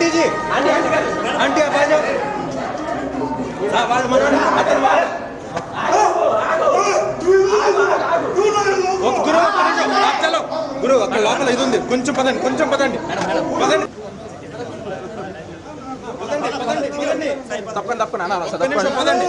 Aunty जी aunty आप आ जाओ हाँ, వాళ్ళు మనోడు, అతను వాళ్ళు. ఒక గురువు ఒక్క నిమిషం. ఆ, చలో గురువు అక్కడ లోపల ఇది ఉంది కొంచెం పదండి కొంచెం పదండి పదండి పదండి, పదండి, పదండి. తప్పండి తప్పండి అన్న ఒక్క నిమిషం పదండి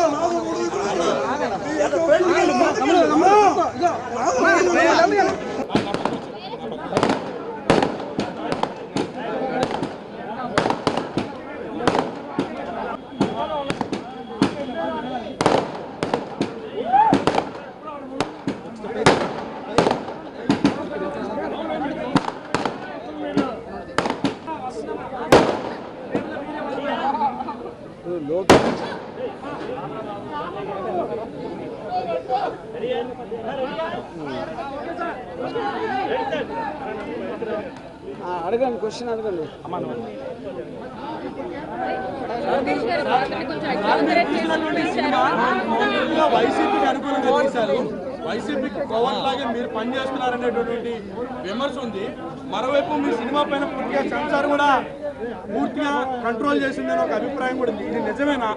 అడగండి క్వశ్చన్ అడగండి. వైసీపీకి అనుకూలంగా తీశారు. వైసీపీకి పవన్ లాగే మీరు పనిచేస్తున్నారనేటటువంటి విమర్శ ఉంది. మరోవైపు మీ సినిమా పైన పూర్తిగా సెన్సార్ కూడా పూర్తిగా కంట్రోల్ చేసిందని ఒక అభిప్రాయం కూడా ఉంది. ఇది నిజమేనా?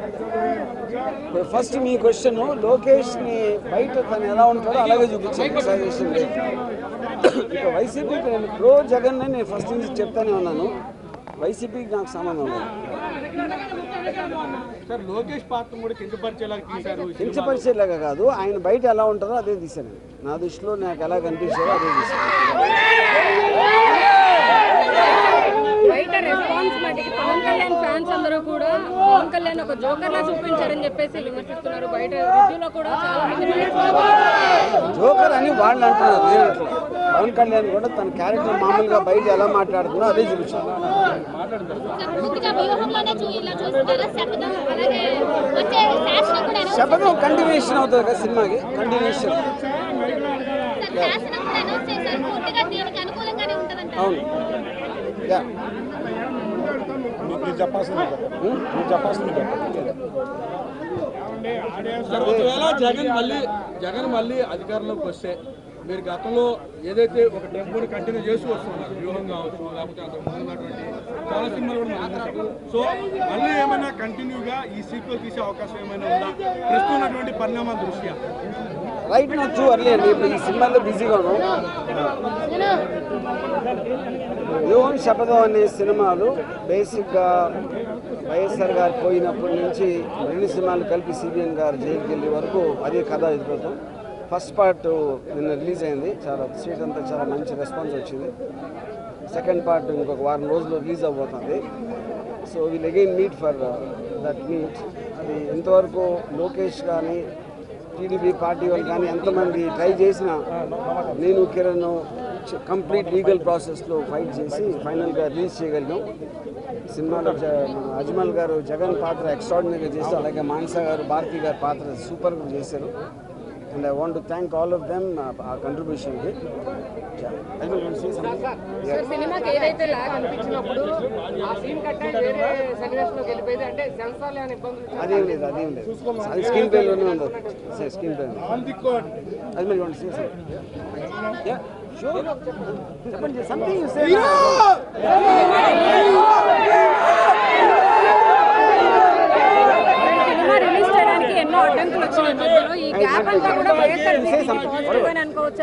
ఇప్పుడు ఫస్ట్ మీ క్వశ్చన్ లోకేష్ని బయట తను ఎలా ఉంటాడో అలాగే చూపించాను ఇక వైసీపీకి నేను ప్రో జగన్ అని నేను ఫస్ట్ నుంచి చెప్తానే ఉన్నాను. వైసీపీకి నాకు సంబంధం లేదు. సార్ లోకేష్ పాత్ర కూడా కించపరిచేలాగా తీశారు కాదు ఆయన బయట ఎలా ఉంటుందో అదే తీశాను నా దృష్టిలో నాకు ఎలా కనిపించారో అదే తీశాను బయట రెస్పాన్స్ మటుకి పవన్ కళ్యాణ్ ఫ్యాన్స్ అందరూ కూడా కళ్యాణ్ ఒక జోకర్ లా చూపించారని చెప్పేసి విమర్శిస్తున్నారు. బయట రివ్యూలో కూడా చాలా మంది జోకర్ అని వాళ్ళు అంటున్నారు. పవన్ కళ్యాణ్ కూడా తన క్యారెక్టర్ మామూలుగా బయట ఎలా మాట్లాడుతుందో అదే చూపించాను పూర్తిగా వ్యూహంలోనే చూ ఇలా చూస్తున్నారా? శపథం కంటిన్యూషన్ అవుతుంది కదా సినిమాకి? కంటిన్యూషన్ చేశారు. ఒకవేళ జగన్ మళ్ళీ జగన్ మళ్ళీ అధికారంలోకి వస్తే మీరు గతంలో ఏదైతే ఒక టెంపోని కంటిన్యూ చేస్తూ వస్తున్నారు వ్యూహం కావచ్చు లేకపోతే అంతకు ముందు ఉన్నటువంటి కూడా చూసాము. సో మళ్ళీ ఏమైనా కంటిన్యూగా ఈ సీక్వెల్ తీసే అవకాశం ఏమైనా ఉందా? ప్రస్తుతం ఉన్నటువంటి పరిణామాల దృష్ట్యా? రైట్ నా టూ అర్లీ ఇప్పుడు ఈ సినిమాలో బిజీగా ఉన్నాం. యువం శపథం అనే సినిమాలు బేసిక్గా వైఎస్ఆర్ గారు పోయినప్పటి నుంచి రెండు సినిమాలు కలిపి సిబిఎన్ గారు జైలుకి వెళ్ళే వరకు అదే కథ ఎదుర్కొంటాం ఫస్ట్ పార్ట్ నిన్న రిలీజ్ అయింది. చాలా స్వీట్ అంతా చాలా మంచి రెస్పాన్స్ వచ్చింది. సెకండ్ పార్ట్ ఇంకొక వారం రోజుల్లో రిలీజ్ అవబోతుంది so will again meet for that meet. అది ఎంతవరకు లోకేష్ కానీ టీడీపీ పార్టీ వాళ్ళు కానీ ఎంతమంది ట్రై చేసినా నేను కిరణ్ కంప్లీట్ లీగల్ ప్రాసెస్లో ఫైట్ చేసి ఫైనల్గా రిలీజ్ చేయగలిగాం. సినిమాలో అజ్మల్ గారు జగన్ పాత్ర ఎక్స్ట్రాడినరీగా చేశారు. అలాగే మాన్సా గారు భారతి గారి పాత్ర సూపర్గా చేశారు. And I want thank all of them ఆ కంట్రిబ్యూషన్కి సార్ సినిమాకి ఏదైతే లాగ్ అనిపించినప్పుడు ఆ సీన్ కట్ అయి వేరే సన్నివేశంలోకి వెళ్ళిపోయింది? అంటే సెన్సార్లు అని ఇబ్బందులు అదేం లేదు అదేం లేదు. అది స్క్రీన్ ప్లేలోనే ఉంది. సార్ స్క్రీన్ ప్లే అది మీరు చెప్పండి సంథింగ్ యూ సే ఎన్నో అడ్డంకులు వచ్చినాయి మధ్యలో ఈ గ్యాప్ అంతా కూడా వైఎస్ఆర్ పాజిటివ్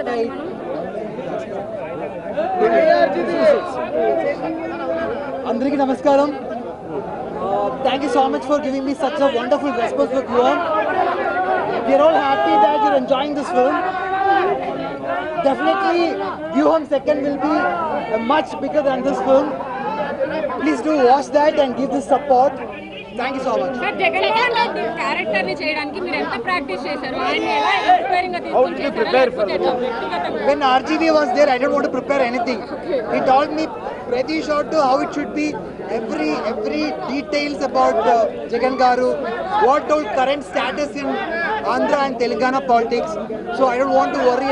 దాన్ని మనం అందరికీ నమస్కారం thank you so much for giving me such a wonderful response for viewer we are all happy that you're enjoying this film Definitely Vyooham second will be much bigger than this film please do watch that and give this support thank you so much sir Jaganmohan Reddy character ని చేయడానికి మీరు ఎంత practice చేశారు ఆయన ఎలా inspiring గా తీసుకొని చేశారా? లేకపోతే ఎట్లా వ్యక్తిగతంగా? When RGV was there, I don't want to prepare anything. He told me pretty short to how it should be, every every details about uh, Jagan Garu, what all current status in Andhra and Telangana politics. So I don't want to worry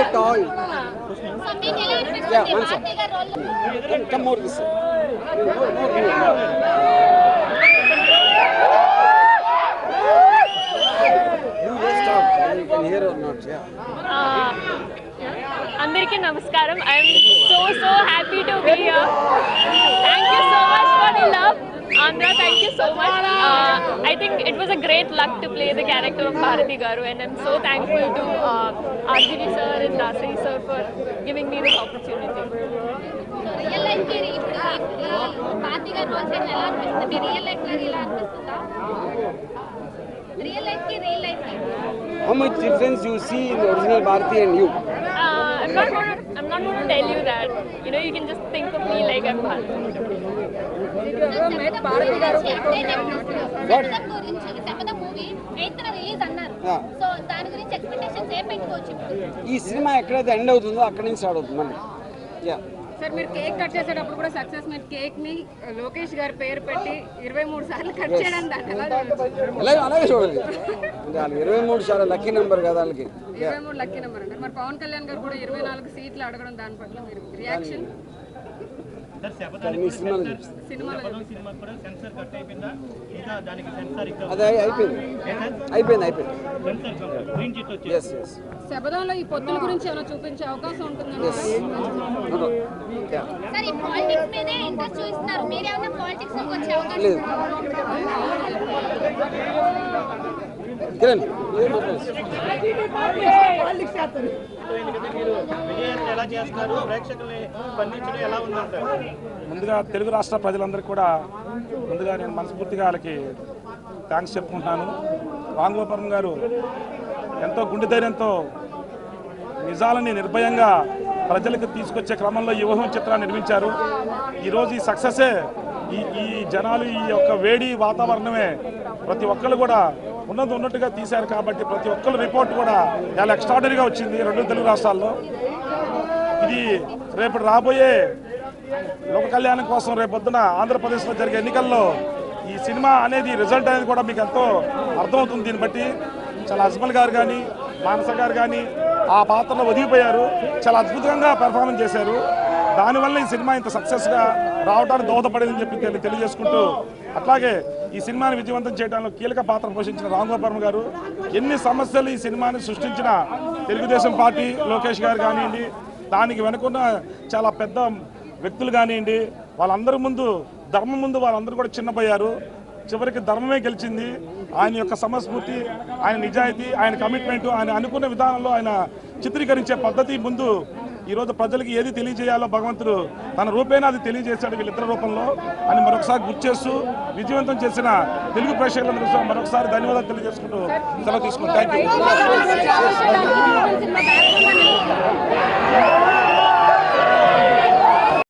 Uh, yeah, one. Come, more this. More, more, more. You can hear or not, yeah. Uh, Andariki Namaskaram. I'm so, so happy to be here. You so much for the love you so much. Uh, I think it was a great luck to play the character of Bharati Garu, and I'm so thankful to uh, RGV sir and Dasari sir for giving me this opportunity. Real life కి ఇప్పుడు భారతి గారు role చేయడం ఎలా అనిపిస్తుంది real life లో ఇలా అనిపిస్తుందా real life కి రియల్ లైఫ్ కి how much difference you see in original Bharathi and you Uh, I'm not going to. I'm not going to tell you that. You know, you can just think of me like I'm Bharati. Bharati గారు శపథం గురించి శపథం movie eighth release అన్నారు Yeah. So దాని గురించి expectations ఏం పెట్టుకోవచ్చు ఇప్పుడు ఈ సినిమా ఎక్కడైతే ఎండ్ అవుతుందో అక్కడి నుంచి స్టార్ట్ అవుతుంది మళ్ళీ యా సార్ మీరు కేక్ కట్ చేసేటప్పుడు కూడా సక్సెస్ మీరు కేక్ని లోకేష్ గారి పేరు పెట్టి ఇరవై మూడు సార్లు కట్ చేయడం దాన్ని ఎలా చూడొచ్చు? అలాగే అంటే వాళ్ళకి ఇరవై మూడు చాలా లక్కీ నెంబర్ కదా వాళ్ళకి ఇరవై మూడు లక్కీ నెంబర్ అంటారు మరి పవన్ కళ్యాణ్ గారు కూడా ఇరవై నాలుగు సీట్లు అడగడం దాని పట్ల మీరు రియాక్షన్? అదే అయిపోయింది. శబదంలో ఈ పొత్తుల గురించి ఏమైనా చూపించే అవకాశం ఉంటుందండి లేదు. కిరణ్ ముందుగా తెలుగు రాష్ట్ర ప్రజలందరికీ కూడా ముందుగా నేను మనస్ఫూర్తిగా వాళ్ళకి థ్యాంక్స్ చెప్పుకుంటున్నాను. రాంగోపురం గారు ఎంతో గుండె ధైర్యంతో నిజాలని నిర్భయంగా ప్రజలకు తీసుకొచ్చే క్రమంలో ఈ ఊహం చిత్రాన్ని నిర్మించారు. ఈరోజు ఈ సక్సెసే ఈ ఈ జనాలు ఈ యొక్క వేడి వాతావరణమే ప్రతి ఒక్కరు కూడా ఉన్నది ఉన్నట్టుగా తీశారు కాబట్టి ప్రతి ఒక్కరు రిపోర్ట్ కూడా చాలా ఎక్స్ట్రాడనరీగా వచ్చింది రెండు తెలుగు రాష్ట్రాల్లో. ఇది రేపు రాబోయే లోక కళ్యాణం కోసం రేపు పొద్దున ఆంధ్రప్రదేశ్లో జరిగే ఎన్నికల్లో ఈ సినిమా అనేది రిజల్ట్ అనేది కూడా మీకు ఎంతో అర్థమవుతుంది. దీన్ని బట్టి చాలా అజ్మల్ గారు కానీ మానస గారు కానీ ఆ పాత్రలో ఒదిగిపోయారు. చాలా అద్భుతంగా పెర్ఫార్మెన్స్ చేశారు. దానివల్ల ఈ సినిమా ఇంత సక్సెస్గా రావడానికి దోహదపడిందని చెప్పి తెలియజేసుకుంటూ అట్లాగే ఈ సినిమాని విజయవంతం చేయడంలో కీలక పాత్ర పోషించిన రాంగోపారం గారు ఎన్ని సమస్యలు ఈ సినిమాని సృష్టించిన తెలుగుదేశం పార్టీ లోకేష్ గారు కానివ్వండి దానికి వెనుకున్న చాలా పెద్ద వ్యక్తులు కానివ్వండి వాళ్ళందరి ముందు ధర్మం ముందు వాళ్ళందరూ కూడా చిన్నపోయారు. చివరికి ధర్మమే గెలిచింది. ఆయన యొక్క సమస్ఫూర్తి ఆయన నిజాయితీ ఆయన కమిట్మెంట్ ఆయన అనుకున్న విధానంలో ఆయన చిత్రీకరించే పద్ధతి ముందు ఈరోజు ప్రజలకి ఏది తెలియజేయాలో భగవంతుడు తన రూపేణ అది తెలియజేశాడు వీళ్ళిద్దరి రూపంలో అని మరొకసారి గుర్తు చేస్తూ విజయవంతం చేసిన తెలుగు ప్రేక్షకులందరూ మరొకసారి ధన్యవాదాలు తెలియజేసుకుంటూ సెలవు తీసుకుంటాం. Thank you